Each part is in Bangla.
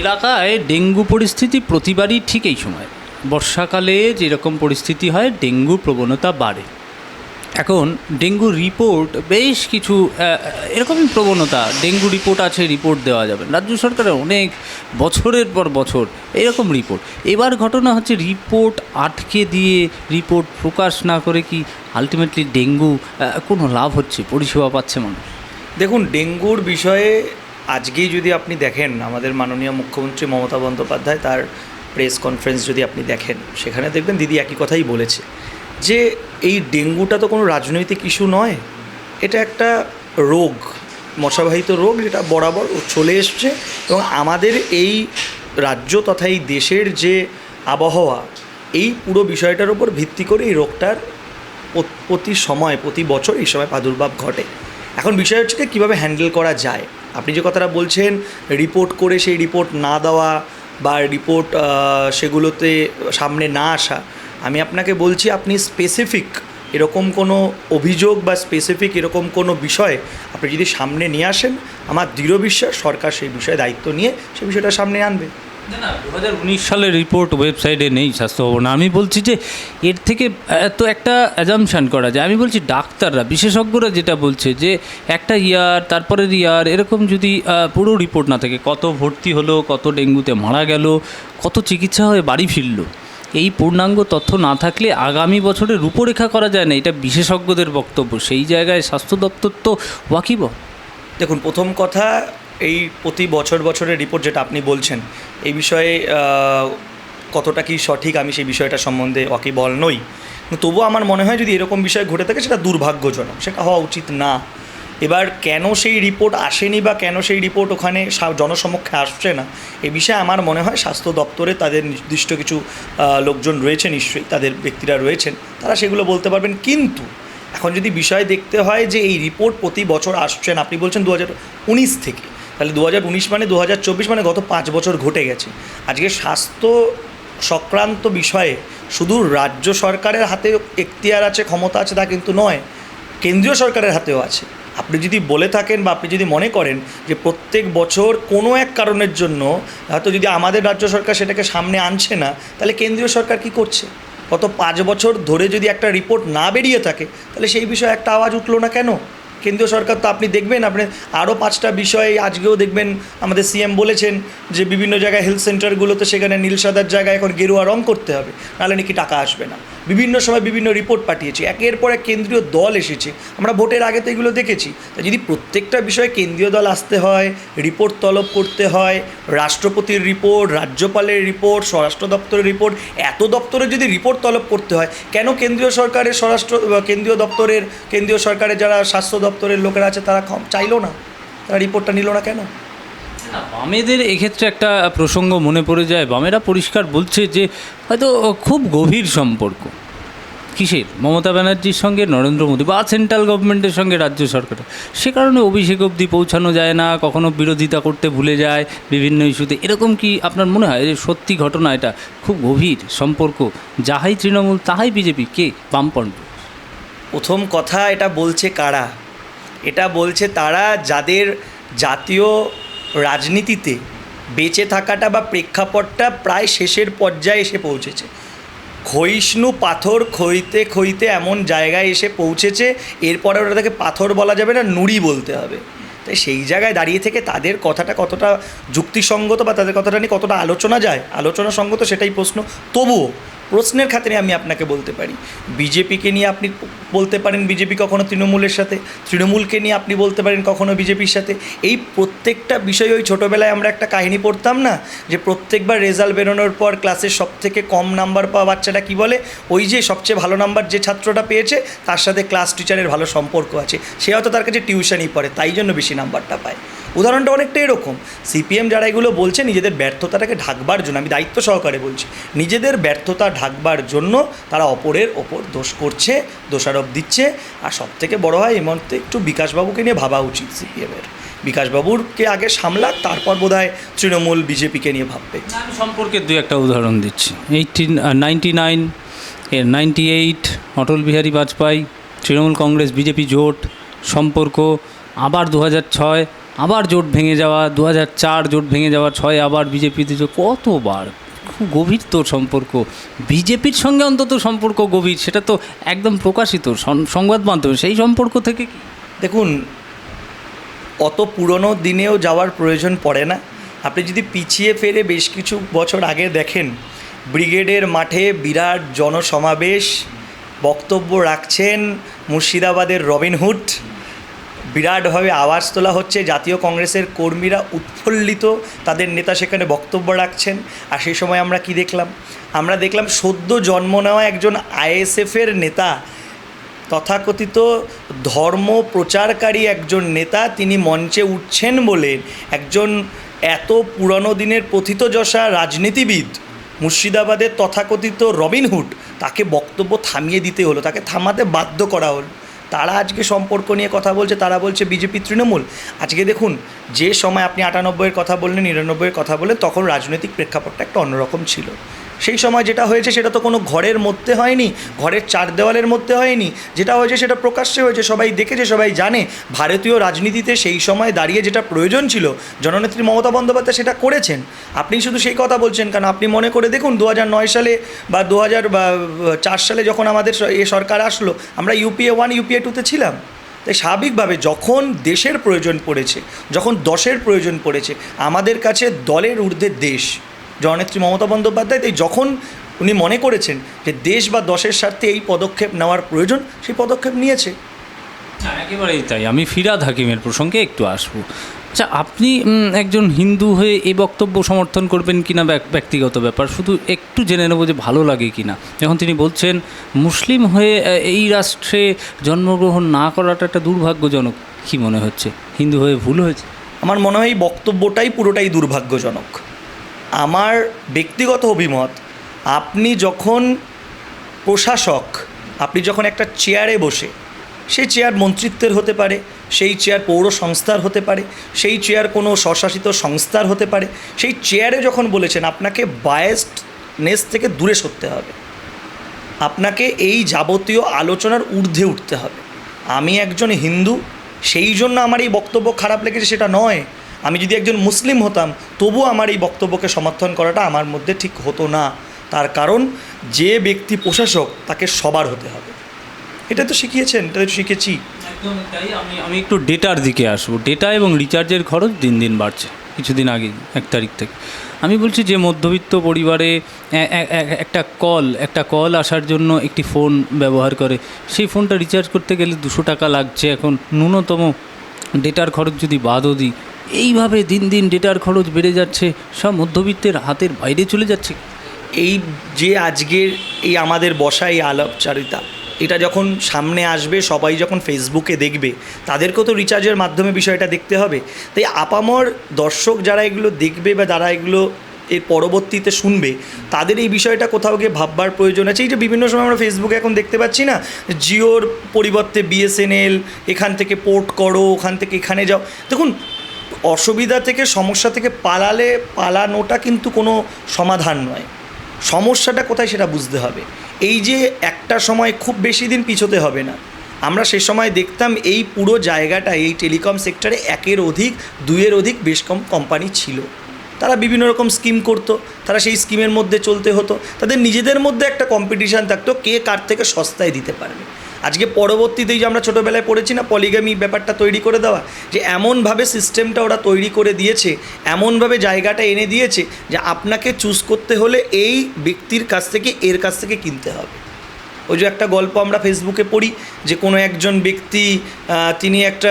এলাকায় ডেঙ্গু পরিস্থিতি প্রতিবারই ঠিক এই সময়। বর্ষাকালে যেরকম পরিস্থিতি হয়, ডেঙ্গু প্রবণতা বাড়ে। এখন ডেঙ্গু রিপোর্ট বেশ কিছু এরকমই প্রবণতা। ডেঙ্গু রিপোর্ট আছে, রিপোর্ট দেওয়া যাবে রাজ্য সরকারের অনেক বছরের পর বছর এরকম রিপোর্ট। এবার ঘটনা হচ্ছে, রিপোর্ট আটকে দিয়ে, রিপোর্ট প্রকাশ না করে কি আলটিমেটলি ডেঙ্গু কোনো লাভ হচ্ছে, পরিষেবা পাচ্ছে মানুষ? দেখুন, ডেঙ্গুর বিষয়ে আজকেই যদি আপনি দেখেন, আমাদের মাননীয় মুখ্যমন্ত্রী মমতা বন্দ্যোপাধ্যায় তার প্রেস কনফারেন্স যদি আপনি দেখেন, সেখানে দেখবেন দিদি একই কথাই বলেছে যে এই ডেঙ্গুটা তো কোনো রাজনৈতিক ইস্যু নয়, এটা একটা রোগ, মশাবাহিত রোগ, যেটা বরাবর চলে এসছে এবং আমাদের এই রাজ্য তথা এই দেশের যে আবহাওয়া, এই পুরো বিষয়টার উপর ভিত্তি করে এই রোগটার প্রতি সময়, প্রতি বছর এই সময় প্রাদুর্ভাব ঘটে। এখন বিষয় হচ্ছে কি, কীভাবে হ্যান্ডেল করা যায়? আপনি যে কথাটা বলছেন রিপোর্ট করে সেই রিপোর্ট না দেওয়া বা রিপোর্ট সেগুলোতে সামনে না আসা, আমি আপনাকে বলছি আপনি স্পেসিফিক এরকম কোনো অভিযোগ বা স্পেসিফিক এরকম কোনো বিষয় আপনি যদি সামনে নিয়ে আসেন, আমার দৃঢ় বিশ্বাস সরকার সেই বিষয়ে দায়িত্ব নিয়ে সেই বিষয়টা সামনে আনবে। না দু হাজার উনিশ সালের রিপোর্ট ওয়েবসাইটে নেই স্বাস্থ্য ভবন আমি বলছি যে এর থেকে এত একটা অ্যাজামশান করা যায়। আমি বলছি ডাক্তাররা, বিশেষজ্ঞরা যেটা বলছে যে একটা ইয়ার তারপরের ইয়ার এরকম যদি পুরো রিপোর্ট না থাকে, কত ভর্তি হলো, কত ডেঙ্গুতে মারা গেল, কত চিকিৎসা হয়ে বাড়ি ফিরলো, এই পূর্ণাঙ্গ তথ্য না থাকলে আগামী বছরে রূপরেখা করা যায় না। এটা বিশেষজ্ঞদের বক্তব্য। সেই জায়গায় স্বাস্থ্য দপ্তর তো ওয়াকিব দেখুন, প্রথম কথা এই প্রতি বছর বছরের রিপোর্ট যেটা আপনি বলছেন, এই বিষয়ে কতটা কি সঠিক আমি সেই বিষয়টা সম্বন্ধে ওয়াকিবল নই। তবুও আমার মনে হয় যদি এরকম বিষয় ঘটে থাকে সেটা দুর্ভাগ্যজনক, সেটা হওয়া উচিত না। এবার কেন সেই রিপোর্ট আসেনি বা কেন সেই রিপোর্ট ওখানে জনসমক্ষে আসছে না, এ বিষয়ে আমার মনে হয় স্বাস্থ্য দপ্তরে তাদের নির্দিষ্ট কিছু লোকজন রয়েছে নিশ্চয়ই, তাদের ব্যক্তিরা রয়েছেন, তারা সেগুলো বলতে পারবেন। কিন্তু এখন যদি বিষয় দেখতে হয় যে এই রিপোর্ট প্রতি বছর আসছেন আপনি বলছেন দু হাজার উনিশ থেকে তাহলে দু হাজার উনিশ মানে দু হাজার চব্বিশ মানে গত পাঁচ বছর ঘটে গেছে। আজকে স্বাস্থ্য সংক্রান্ত বিষয়ে শুধু রাজ্য সরকারের হাতে এখতিয়ার আছে, ক্ষমতা আছে তা কিন্তু নয়, কেন্দ্রীয় সরকারের হাতেও আছে। আপনি যদি বলে থাকেন বা আপনি যদি মনে করেন যে প্রত্যেক বছর কোনো এক কারণের জন্য হয়তো যদি আমাদের রাজ্য সরকার সেটাকে সামনে আনছে না, তাহলে কেন্দ্রীয় সরকার কি করছে? গত পাঁচ বছর ধরে যদি একটা রিপোর্ট না বেরিয়ে থাকে, তাহলে সেই বিষয়ে একটা আওয়াজ উঠল না কেন? কেন্দ্রীয় সরকার তো আপনি দেখবেন, আপনি আরও পাঁচটা বিষয়ে আজকেও দেখবেন, আমাদের সিএম বলেছেন যে বিভিন্ন জায়গায় হেলথ সেন্টারগুলোতে সেখানে নীল সাদার জায়গায় এখন গেরুয়া রং করতে হবে, নাহলে নাকি টাকা আসবে না। বিভিন্ন সময় বিভিন্ন রিপোর্ট পাঠিয়েছে। একের পর এক কেন্দ্রীয় দল এসেছে। আমরা ভোটের আগে তো এগুলো দেখেছি। তা যদি প্রত্যেকটা বিষয়ে কেন্দ্রীয় দল আসতে হয় রিপোর্ট তলব করতে হয়, রাষ্ট্রপতির রিপোর্ট রাজ্যপালের রিপোর্ট স্বরাষ্ট্র দপ্তরের রিপোর্ট এত দপ্তরে যদি রিপোর্ট তলব করতে হয়, কেন কেন্দ্রীয় সরকারের স্বরাষ্ট্র কেন্দ্রীয় দপ্তরের, কেন্দ্রীয় সরকারের যারা স্বাস্থ্য দপ্তরের লোকেরা আছে, তারা চাইলো না? তারা রিপোর্টটা নিল না কেন? বামেদের এক্ষেত্রে একটা প্রসঙ্গ মনে পড়ে যায়। বামেরা পরিষ্কার বলছে যে, হয়তো খুব গভীর সম্পর্ক। কিসের? মমতা ব্যানার্জির সঙ্গে, নরেন্দ্র মোদী বা সেন্ট্রাল গভর্নমেন্টের সঙ্গে রাজ্য সরকারের? সে কারণে অভিষেক অবধি পৌঁছানো যায় না, কখনো বিরোধিতা করতে ভুলে যায় বিভিন্ন ইস্যুতে। এরকম কি আপনার মনে হয় যে, সত্যি ঘটনা এটা? খুব গভীর সম্পর্ক। যাহাই তৃণমূল, তাহাই বিজেপি। কে? বামপন্থ। প্রথম কথা এটা বলছে কারা? এটা বলছে তারা যাদের জাতীয় রাজনীতিতে বেঁচে থাকাটা বা প্রেক্ষাপটটা প্রায় শেষের পর্যায়ে এসে পৌঁছেছে। ক্ষয়িষ্ণু পাথর ক্ষইতে ক্ষইতে এমন জায়গায় এসে পৌঁছেছে, এরপরে ওটা তাকে পাথর বলা যাবে না, নুড়ি বলতে হবে। তাই সেই জায়গায় দাঁড়িয়ে থেকে তাদের কথাটা কতটা যুক্তিসঙ্গত বা তাদের কথাটা নিয়ে কতটা আলোচনা যায় আলোচনা সঙ্গত সেটাই প্রশ্ন। তবুও প্রশ্নের খাতিরে আমি আপনাকে বলতে পারি। বিজেপিকে নিয়ে আপনি বলতে পারেন বিজেপি কখনো তৃণমূলের সাথে, তৃণমূলকে নিয়ে আপনি বলতে পারেন কখনো বিজেপির সাথে। এই প্রত্যেকটা বিষয় ওই ছোটোবেলায় আমরা একটা কাহিনী পড়তাম না? যে প্রত্যেকবার রেজাল্ট বেরোনোর পর ক্লাসের সব থেকে কম নাম্বার পাওয়া বাচ্চাটা কি বলে? ওই যে সবচেয়ে ভালো নাম্বার যে ছাত্রটা পেয়েছে, তার সাথে ক্লাস টিচারের ভালো সম্পর্ক আছে। সে হয়তো তার কাছে টিউশনই পড়ে, তাই জন্য বেশি নাম্বারটা পায়। উদাহরণটা অনেকটা এরকম। সিপিএম যারা এগুলো বলছে, নিজেদের ব্যর্থতাটাকে ঢাকবার জন্য, আমি দায়িত্ব সহকারে বলছি, নিজেদের ব্যর্থতা ঢাকবার জন্য তারা অপরের ওপর দোষ করছে, দোষারোপ দিচ্ছে। আর সব থেকে বড় হয়, এই মুহূর্তে একটু বিকাশবাবুকে নিয়ে ভাবা উচিত সিপিএমের। বিকাশবাবুরকে আগে সামলাক, তারপর বোধ হয় তৃণমূল বিজেপিকে নিয়ে ভাববে। সম্পর্কে দু একটা উদাহরণ দিচ্ছি। Eighteen ninety nine ninety eight Atal Bihari Vajpayee, Trinamool Congress, BJP জোট, সম্পর্ক, আবার দু ছয়, আবার জোট ভেঙে যাওয়া দু চার জোট ভেঙে যাওয়া, ছয় আবার বিজেপিতে কতবার গভীর তো সম্পর্ক। বিজেপির সঙ্গে অন্তত সম্পর্ক গভীর, সেটা তো একদম প্রকাশিত সংবাদ মাধ্যমে। সেই সম্পর্ক থেকে দেখুন, অত পুরনো দিনেও যাওয়ার প্রয়োজন পড়ে না। আপনি যদি পিছিয়ে ফেরে বেশ কিছু বছর আগে দেখেন, ব্রিগেডের মাঠে বিরাট জনসমাবেশ, বক্তব্য রাখছেন মুর্শিদাবাদের রবিনহুড বিরাটভাবে আওয়াজ তোলা হচ্ছে। জাতীয় কংগ্রেসের কর্মীরা উৎফুল্লিত, তাদের নেতা সেখানে বক্তব্য রাখছেন। আর সেই সময় আমরা কি দেখলাম? আমরা দেখলাম সদ্য জন্ম নেওয়া একজন আইএসএফের নেতা, তথাকথিত ধর্ম প্রচারকারী একজন নেতা, তিনি মঞ্চে উঠছেন বলে একজন এত পুরনো দিনের প্রথিতযশা রাজনীতিবিদ, মুর্শিদাবাদের তথাকথিত রবিনহুড, তাকে বক্তব্য থামিয়ে দিতে হলো, তাকে থামাতে বাধ্য করা হলো। তারা আজকে সম্পর্ক নিয়ে কথা বলছে, তারা বলছে বিজেপি তৃণমূল। আজকে দেখুন, যে সময় আপনি আটানব্বইয়ের কথা বললেন, নিরানব্বইয়ের কথা বললেন, তখন রাজনৈতিক প্রেক্ষাপটটা একটা অন্যরকম ছিল। সেই সময় যেটা হয়েছে সেটা তো কোনো ঘরের মধ্যে হয়নি, ঘরের চার দেওয়ালের মধ্যে হয়নি। যেটা হয়েছে সেটা প্রকাশ্যে হয়েছে, সবাই দেখেছে, সবাই জানে। ভারতীয় রাজনীতিতে সেই সময় দাঁড়িয়ে যেটা প্রয়োজন ছিল, জননেত্রী মমতা বন্দ্যোপাধ্যায় সেটা করেছেন। আপনি শুধু সেই কথা বলছেন কারণ আপনি মনে করে দেখুন দু নয় সালে বা দু হাজার চার সালে যখন আমাদের এ সরকার আসলো, আমরা ইউপিএ ওয়ান, ইউপিএ টুতে ছিলাম। তাই স্বাভাবিকভাবে যখন দেশের প্রয়োজন পড়েছে, যখন দশের প্রয়োজন পড়েছে, আমাদের কাছে দলের ঊর্ধ্বে দেশ। জননেত্রী মমতা বন্দ্যোপাধ্যায় তাই যখন উনি মনে করেছেন যে দেশ বা দশের স্বার্থে এই পদক্ষেপ নেওয়ার প্রয়োজন সেই পদক্ষেপ নিয়েছে। না, একেবারেই তাই। আমি ফিরাদ হাকিমের প্রসঙ্গে একটু আসব। আচ্ছা আপনি একজন হিন্দু হয়ে এই বক্তব্য সমর্থন করবেন কিনা ব্যক- ব্যক্তিগত ব্যাপার? শুধু একটু জেনে নেব যে ভালো লাগে কিনা। যখন তিনি বলছেন মুসলিম হয়ে এই রাষ্ট্রে জন্মগ্রহণ না করাটা একটা দুর্ভাগ্যজনক। কি মনে হচ্ছে? হিন্দু হয়ে ভুল হয়েছে? আমার মনে হয় এই বক্তব্যটাই পুরোটাই দুর্ভাগ্যজনক। আমার ব্যক্তিগত অভিমত, আপনি যখন প্রশাসক, আপনি যখন একটা চেয়ারে বসে, সেই চেয়ার মন্ত্রিত্বের হতে পারে, সেই চেয়ার পৌর সংস্থার হতে পারে, সেই চেয়ার কোনো স্বশাসিত সংস্থার হতে পারে, সেই চেয়ারে যখন বলেছেন, আপনাকে বায়াসনেস থেকে দূরে সরতে হবে। আপনাকে এই যাবতীয় আলোচনার ঊর্ধ্বে উঠতে হবে। আমি একজন হিন্দু সেই জন্য আমার এই বক্তব্য খারাপ লেগেছে সেটা নয়। আমি যদি একজন মুসলিম হতাম তবু আমার এই বক্তব্যকে সমর্থন করাটা আমার মধ্যে ঠিক হতো না। তার কারণ, যে ব্যক্তি প্রশাসক, তাকে সবার হতে হবে। এটা তো শিখিয়েছেন, এটা তো শিখেছি। তাই, আমি আমি একটু ডেটার দিকে আসব। ডেটা এবং রিচার্জের খরচ দিন দিন বাড়ছে, কিছুদিন আগে, এক তারিখ থেকে। আমি বলছি যে, মধ্যবিত্ত পরিবারে একটা কল একটা কল আসার জন্য একটি ফোন ব্যবহার করে। সেই ফোনটা রিচার্জ করতে গেলে দুশো টাকা লাগছে। এখন ন্যূনতম ডেটার খরচ যদি বাদও দিই এইভাবে দিন দিন ডেটার খরচ বেড়ে যাচ্ছে, সব মধ্যবিত্তের হাতের বাইরে চলে যাচ্ছে। এই যে আজকের এই আমাদের বসা এই আলাপচারিতা, এটা যখন সামনে আসবে, সবাই যখন ফেসবুকে দেখবে, তাদেরকেও তো রিচার্জের মাধ্যমে বিষয়টা দেখতে হবে। তাই আপামর দর্শক যারা এগুলো দেখবে বা যারা এগুলো এর পরবর্তীতে শুনবে, তাদের এই বিষয়টা কোথাও গিয়ে ভাববার প্রয়োজন আছে। এই যে বিভিন্ন সময় আমরা ফেসবুকে এখন দেখতে পাচ্ছি না, জিওর পরিবর্তে বিএসএনএল এখান থেকে পোর্ট করো, ওখান থেকে এখানে যাও। দেখুন অসুবিধা থেকে, সমস্যা থেকে পালালে, পালানোটা কিন্তু কোনো সমাধান নয়। সমস্যাটা কোথায় সেটা বুঝতে হবে। এই যে একটা সময় খুব বেশি দিন পিছোতে হবে না। আমরা সে সময় দেখতাম এই পুরো জায়গাটা, এই টেলিকম সেক্টরে একের অধিক, দুইয়ের অধিক বেশ কম কোম্পানি ছিল। তারা বিভিন্ন রকম স্কিম করতো, তারা সেই স্কিমের মধ্যে চলতে হতো। তাদের নিজেদের মধ্যে একটা কম্পিটিশান থাকতো, কে কার থেকে সস্তায় দিতে পারবে। আজকে পরবর্তীতেই যে আমরা ছোটোবেলায় পড়েছি না পলিগামি ব্যাপারটা তৈরি করে দেওয়া, যে এমনভাবে সিস্টেমটা ওরা তৈরি করে দিয়েছে, এমনভাবে জায়গাটা এনে দিয়েছে, যে আপনাকে চুজ করতে হলে এই ব্যক্তির কাছ থেকে এর কাছ থেকে কিনতে হবে। ওই যে একটা গল্প আমরা ফেসবুকে পড়ি যে কোনো একজন ব্যক্তি তিনি একটা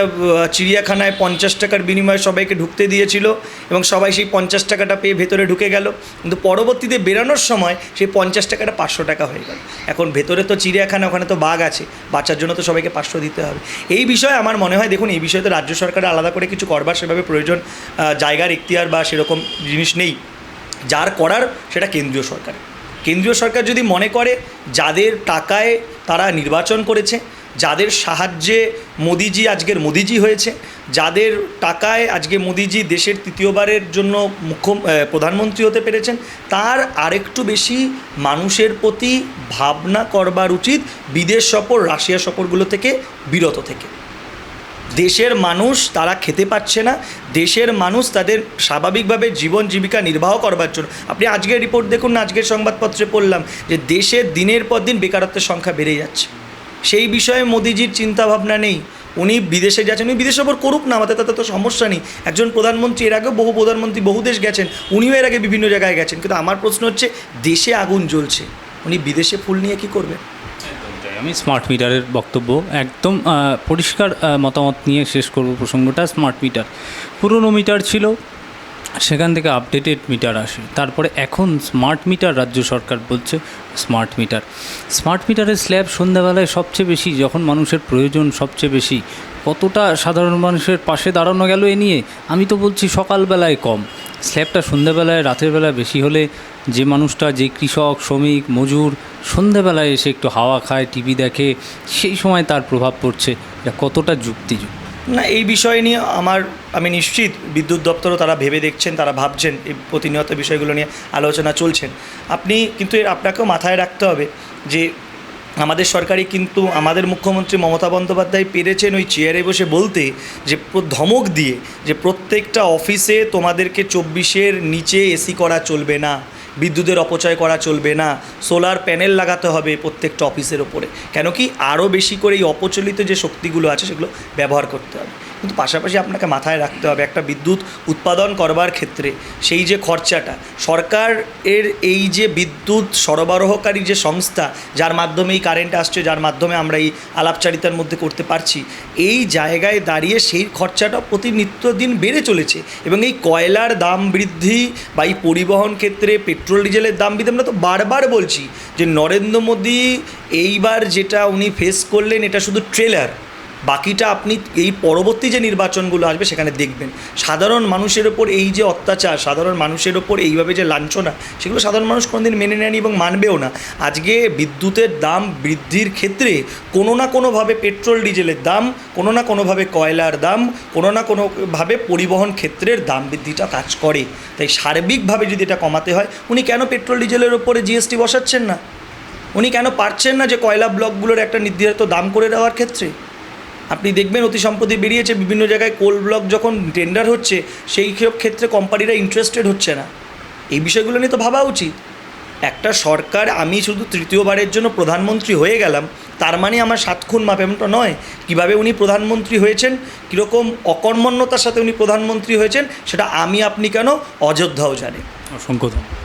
চিড়িয়াখানায় পঞ্চাশ টাকার বিনিময়ে সবাইকে ঢুকতে দিয়েছিল এবং সবাই সেই পঞ্চাশ টাকাটা পেয়ে ভেতরে ঢুকে গেল। কিন্তু পরবর্তীতে বেরানোর সময় সেই পঞ্চাশ টাকাটা পাঁচশো টাকা হয়ে গেল। এখন ভেতরে তো চিড়িয়াখানা, ওখানে তো বাঘ আছে বাচ্চার জন্য তো সবাইকে পাঁচশো দিতে হবে। এই বিষয়ে আমার মনে হয়, দেখুন, এই বিষয়ে তো রাজ্য সরকারের আলাদা করে কিছু করবার সেভাবে প্রয়োজন জায়গার ইখতিয়ার বা সেরকম জিনিস নেই। যার করার সেটা কেন্দ্রীয় সরকার কেন্দ্রীয় সরকার যদি মনে করে যাদের টাকায় তারা নির্বাচন করেছে, যাদের সাহায্যে মোদিজি আজকের মোদিজি হয়েছে, যাদের টাকায় আজকে মোদিজি দেশের তৃতীয়বারের জন্য মুখ্য প্রধানমন্ত্রী হতে পেরেছেন, তার আরেকটু বেশি মানুষের প্রতি ভাবনা করবার উচিত বিদেশ সফর, রাশিয়া সফরগুলো থেকে, বিরত থেকে। দেশের মানুষ তারা খেতে পাচ্ছে না, দেশের মানুষ তাদের স্বাভাবিকভাবে জীবন জীবিকা নির্বাহ করবার জন্য। আপনি আজকের রিপোর্ট দেখুন না, আজকের সংবাদপত্রে পড়লাম যে দেশে দিনের পর দিন বেকারত্বের সংখ্যা বেড়ে যাচ্ছে। সেই বিষয়ে মোদিজির চিন্তাভাবনা নেই। উনি বিদেশে যাচ্ছেন, উনি বিদেশে ওপর করুক না, আমাদের তাতে তো সমস্যা নেই। একজন প্রধানমন্ত্রী, এর আগেও বহু প্রধানমন্ত্রী বহু দেশ গেছেন, উনিও এর আগে বিভিন্ন জায়গায় গেছেন। কিন্তু আমার প্রশ্ন হচ্ছে, দেশে আগুন জ্বলছে, উনি বিদেশে ফুল নিয়ে কি করবেন? আমি স্মার্ট মিটারের বক্তব্য। একদম পরিষ্কার মতামত নিয়ে শেষ করব প্রসঙ্গটা। স্মার্ট মিটার পুরনো মিটার ছিল, সেখান থেকে আপডেটেড মিটার আসে। তারপরে এখন স্মার্ট মিটার রাজ্য সরকার বলছে স্মার্ট মিটার স্মার্ট মিটারের স্ল্যাব সন্ধ্যাবেলায় সবচেয়ে বেশি, যখন মানুষের প্রয়োজন সবচেয়ে বেশি, কতটা সাধারণ মানুষের পাশে দাঁড়ানো গেল এ নিয়ে, আমি তো বলছি সকালবেলায় কম। স্ল্যাবটা সন্ধ্যাবেলায়, রাতের বেলায় বেশি হলে যে মানুষটা, যে কৃষক, শ্রমিক, মজুর সন্ধ্যাবেলায় এসে একটু হাওয়া খায়, টিভি দেখে, সেই সময় তার প্রভাব পড়ছে। এটা কতটা যুক্তিযুক্ত? না, এই বিষয় নিয়ে আমার, আমি নিশ্চিত বিদ্যুৎ দপ্তরও তারা ভেবে দেখছেন, তারা ভাবছেন, এই প্রতিনিয়ত বিষয়গুলো নিয়ে আলোচনা চলছেন আপনি কিন্তু আপনাকেও মাথায় রাখতে হবে যে, আমাদের সরকারি কিন্তু আমাদের মুখ্যমন্ত্রী মমতা বন্দ্যোপাধ্যায় পেরেছেন ওই চেয়ারে বসে বলতে যে ধমক দিয়ে যে, প্রত্যেকটা অফিসে তোমাদেরকে চব্বিশের নিচে এসি করা চলবে না। বিদ্যুতের অপচয় করা চলবে না। সোলার প্যানেল লাগাতে হবে প্রত্যেকটা অফিসের ওপরে। কেন কি আরও বেশি করে এই অপচলিত যে শক্তিগুলো আছে সেগুলো ব্যবহার করতে হবে। কিন্তু পাশাপাশি আপনাকে মাথায় রাখতে হবে একটা বিদ্যুৎ উৎপাদন করবার ক্ষেত্রে সেই যে খরচাটা, সরকার এর এই যে বিদ্যুৎ সরবরাহকারী যে সংস্থা, যার মাধ্যমে এই কারেন্ট আসছে, যার মাধ্যমে আমরা এই আলাপচারিতার মধ্যে করতে পারছি, এই জায়গায় দাঁড়িয়ে সেই খরচাটা প্রতি নিত্যদিন বেড়ে চলেছে এবং এই কয়লার দাম বৃদ্ধি বা এই পরিবহন ক্ষেত্রে পেট্রোল, ডিজেলের দাম বৃদ্ধি আমরা তো বারবার বলছি যে নরেন্দ্র মোদী এইবার যেটা উনি ফেস করলেন এটা শুধু ট্রেলার বাকিটা আপনি এই পরবর্তী যে নির্বাচনগুলো আসবে সেখানে দেখবেন। সাধারণ মানুষের ওপর এই যে অত্যাচার, সাধারণ মানুষের ওপর এইভাবে যে লাঞ্ছনা, সেগুলো সাধারণ মানুষ কোনোদিন মেনে নেয়নি এবং মানবেও না। আজকে বিদ্যুতের দাম বৃদ্ধির ক্ষেত্রে কোনো না কোনোভাবে পেট্রোল, ডিজেলের দাম, কোনো না কোনোভাবে কয়লার দাম, কোনো না কোনোভাবে পরিবহন ক্ষেত্রের দাম বৃদ্ধিটা কাজ করে। তাই সার্বিকভাবে যদি এটা কমাতে হয়, উনি কেন পেট্রোল, ডিজেলের ওপরে জিএসটি বসাচ্ছেন না? উনি কেন পারছেন না যে কয়লা ব্লকগুলোর একটা নির্ধারিত দাম করে দেওয়ার ক্ষেত্রে? আপনি দেখবেন অতি সম্প্রতি বেরিয়েছে বিভিন্ন জায়গায় কোল ব্লক যখন টেন্ডার হচ্ছে, সেই সব ক্ষেত্রে কোম্পানিরা ইন্টারেস্টেড হচ্ছে না। এই বিষয়গুলো নিয়ে তো ভাবা উচিত। একটা সরকার, আমি শুধু তৃতীয়বারের জন্য প্রধানমন্ত্রী হয়ে গেলাম, তার মানে আমার সাত খুন মাপ এমনটা নয়। কীভাবে উনি প্রধানমন্ত্রী হয়েছেন, কীরকম অকর্মণ্যতার সাথে উনি প্রধানমন্ত্রী হয়েছেন, সেটা আমি, আপনি কেন? অযোধ্যাও জানি। অসংখ্য ধন্যবাদ।